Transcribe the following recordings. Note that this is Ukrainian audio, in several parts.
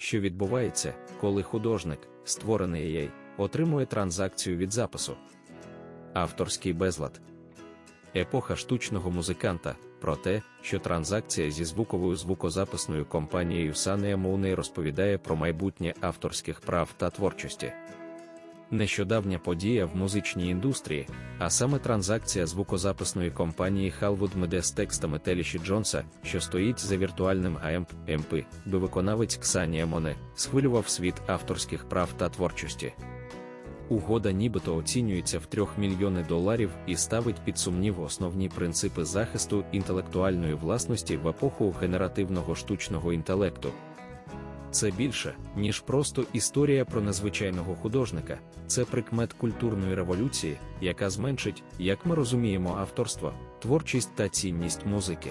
що відбувається, коли художник, створений AI, отримує транзакцію від запису. Авторський безлад. Епоха штучного музиканта про те, що транзакція зі звуковою звукозаписною компанією Sanea Mooney розповідає про майбутнє авторських прав та творчості. Нещодавня подія в музичній індустрії, а саме транзакція звукозаписної компанії Halwood Media з текстами Теліші Джонса, що стоїть за віртуальним AMP MP, би виконавець Ксанія Моне, схвилював світ авторських прав та творчості. Угода нібито оцінюється в 3 мільйони доларів і ставить під сумнів основні принципи захисту інтелектуальної власності в епоху генеративного штучного інтелекту. Це більше, ніж просто історія про незвичайного художника, це прикмет культурної революції, яка зменшить, як ми розуміємо, авторство, творчість та цінність музики.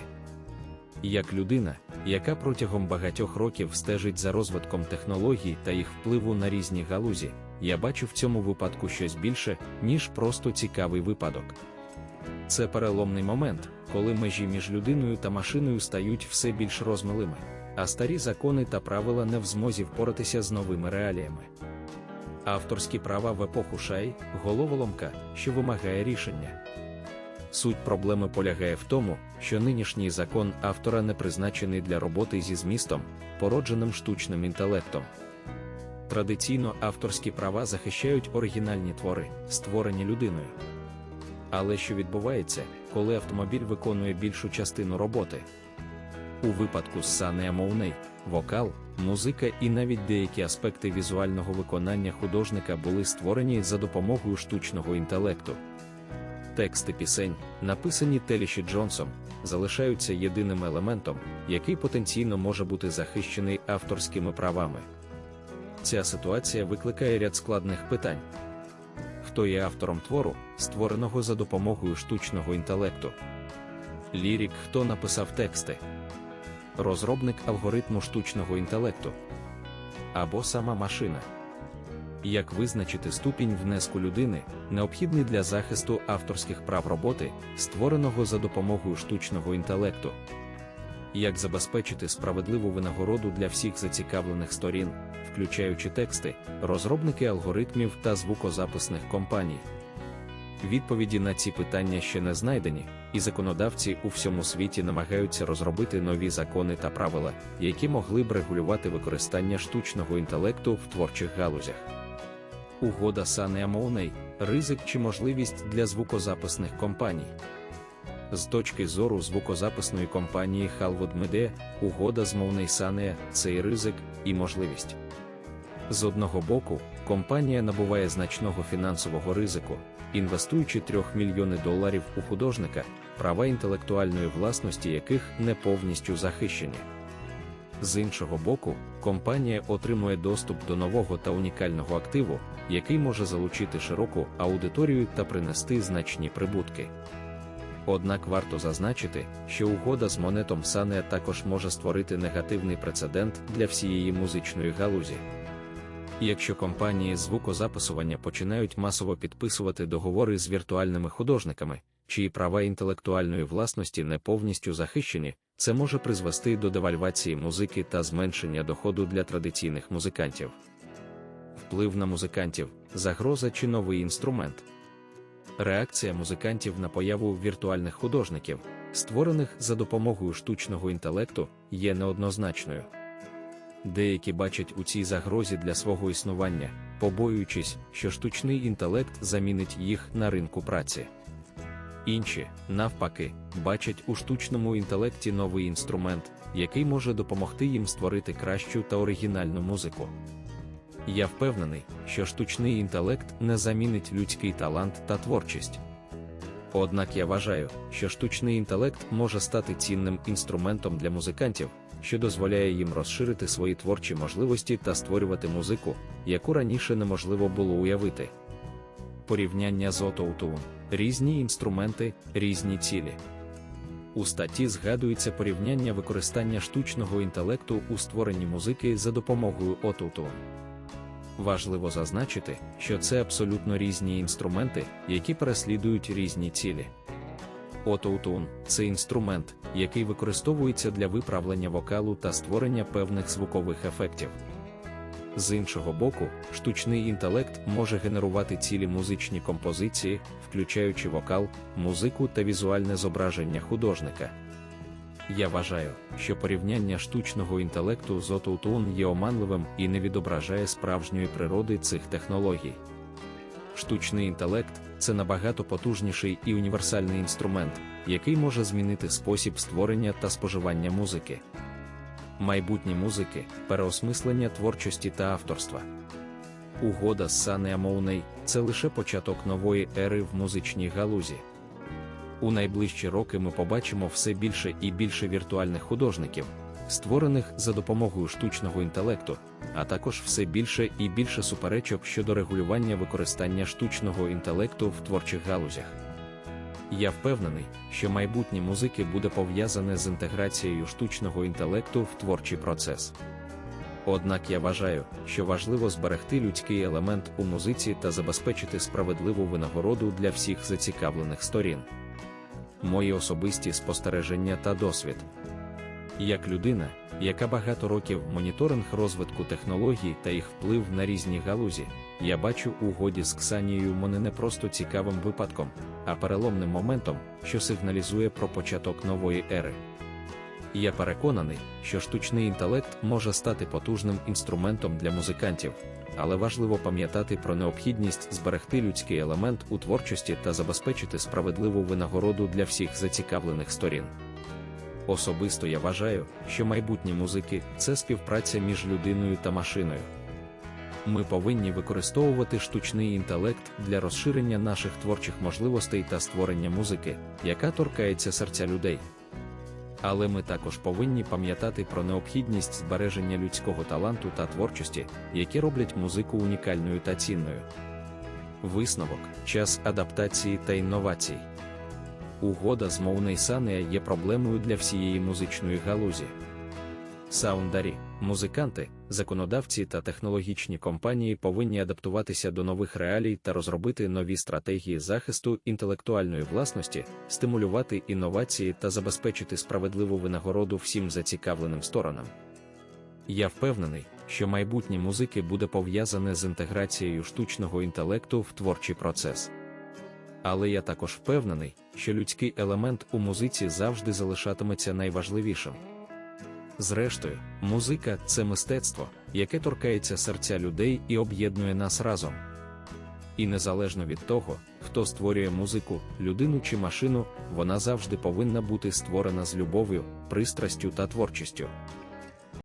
Як людина, яка протягом багатьох років стежить за розвитком технологій та їх впливу на різні галузі, я бачу в цьому випадку щось більше, ніж просто цікавий випадок. Це переломний момент, коли межі між людиною та машиною стають все більш розмилими, а старі закони та правила не в змозі впоратися з новими реаліями. Авторські права в епоху шай головоломка, що вимагає рішення. Суть проблеми полягає в тому, що нинішній закон автора не призначений для роботи зі змістом, породженим штучним інтелектом. Традиційно авторські права захищають оригінальні твори, створені людиною. Але що відбувається, коли автомобіль виконує більшу частину роботи? У випадку з Моуней, вокал, музика і навіть деякі аспекти візуального виконання художника були створені за допомогою штучного інтелекту. Тексти пісень, написані Теліші Джонсом, залишаються єдиним елементом, який потенційно може бути захищений авторськими правами. Ця ситуація викликає ряд складних питань. Хто є автором твору, створеного за допомогою штучного інтелекту? Лірік, хто написав тексти? Розробник алгоритму штучного інтелекту або сама машина. Як визначити ступінь внеску людини, необхідний для захисту авторських прав роботи, створеного за допомогою штучного інтелекту? Як забезпечити справедливу винагороду для всіх зацікавлених сторін, включаючи тексти, розробники алгоритмів та звукозаписних компаній? Відповіді на ці питання ще не знайдені, і законодавці у всьому світі намагаються розробити нові закони та правила, які могли б регулювати використання штучного інтелекту в творчих галузях. Угода Санеа Моуней – ризик чи можливість для звукозаписних компаній. З точки зору звукозаписної компанії Halwood Media, угода з Моуней Санеа – це і ризик, і можливість. З одного боку, компанія набуває значного фінансового ризику, інвестуючи 3 мільйони доларів у художника, права інтелектуальної власності яких не повністю захищені. З іншого боку, компанія отримує доступ до нового та унікального активу, який може залучити широку аудиторію та принести значні прибутки. Однак варто зазначити, що угода з монетом Сане також може створити негативний прецедент для всієї музичної галузі. Якщо компанії звукозаписування починають масово підписувати договори з віртуальними художниками, чиї права інтелектуальної власності не повністю захищені, це може призвести до девальвації музики та зменшення доходу для традиційних музикантів. Вплив на музикантів, загроза чи новий інструмент. Реакція музикантів на появу віртуальних художників, створених за допомогою штучного інтелекту, є неоднозначною. Деякі бачать у цій загрозі для свого існування, побоюючись, що штучний інтелект замінить їх на ринку праці. Інші, навпаки, бачать у штучному інтелекті новий інструмент, який може допомогти їм створити кращу та оригінальну музику. Я впевнений, що штучний інтелект не замінить людський талант та творчість. Однак я вважаю, що штучний інтелект може стати цінним інструментом для музикантів, що дозволяє їм розширити свої творчі можливості та створювати музику, яку раніше неможливо було уявити. Порівняння з Autotune – різні інструменти, різні цілі. У статті згадується порівняння використання штучного інтелекту у створенні музики за допомогою Autotune. Важливо зазначити, що це абсолютно різні інструменти, які переслідують різні цілі. Autotune – це інструмент, який використовується для виправлення вокалу та створення певних звукових ефектів. З іншого боку, штучний інтелект може генерувати цілі музичні композиції, включаючи вокал, музику та візуальне зображення художника. Я вважаю, що порівняння штучного інтелекту з Autotune є оманливим і не відображає справжньої природи цих технологій. Штучний інтелект це набагато потужніший і універсальний інструмент, який може змінити спосіб створення та споживання музики. Майбутні музики, переосмислення творчості та авторства. Угода з Сане Амоуней це лише початок нової ери в музичній галузі. У найближчі роки ми побачимо все більше і більше віртуальних художників, створених за допомогою штучного інтелекту, а також все більше і більше суперечок щодо регулювання використання штучного інтелекту в творчих галузях. Я впевнений, що майбутнє музики буде пов'язане з інтеграцією штучного інтелекту в творчий процес. Однак я вважаю, що важливо зберегти людський елемент у музиці та забезпечити справедливу винагороду для всіх зацікавлених сторін. Мої особисті спостереження та досвід. Як людина, яка багато років моніторинг розвитку технологій та їх вплив на різні галузі, я бачу угоді з Ксанією мене не просто цікавим випадком, а переломним моментом, що сигналізує про початок нової ери. Я переконаний, що штучний інтелект може стати потужним інструментом для музикантів, але важливо пам'ятати про необхідність зберегти людський елемент у творчості та забезпечити справедливу винагороду для всіх зацікавлених сторін. Особисто я вважаю, що майбутні музики це співпраця між людиною та машиною. Ми повинні використовувати штучний інтелект для розширення наших творчих можливостей та створення музики, яка торкається серця людей. Але ми також повинні пам'ятати про необхідність збереження людського таланту та творчості, які роблять музику унікальною та цінною. Висновок, час адаптації та інновацій. Угода з Моуней Санея є проблемою для всієї музичної галузі. Саундарі, музиканти, законодавці та технологічні компанії повинні адаптуватися до нових реалій та розробити нові стратегії захисту інтелектуальної власності, стимулювати інновації та забезпечити справедливу винагороду всім зацікавленим сторонам. Я впевнений, що майбутнє музики буде пов'язане з інтеграцією штучного інтелекту в творчий процес. Але я також впевнений, що людський елемент у музиці завжди залишатиметься найважливішим. Зрештою, музика це мистецтво, яке торкається серця людей і об'єднує нас разом. І незалежно від того, хто створює музику, людину чи машину, вона завжди повинна бути створена з любов'ю, пристрастю та творчістю.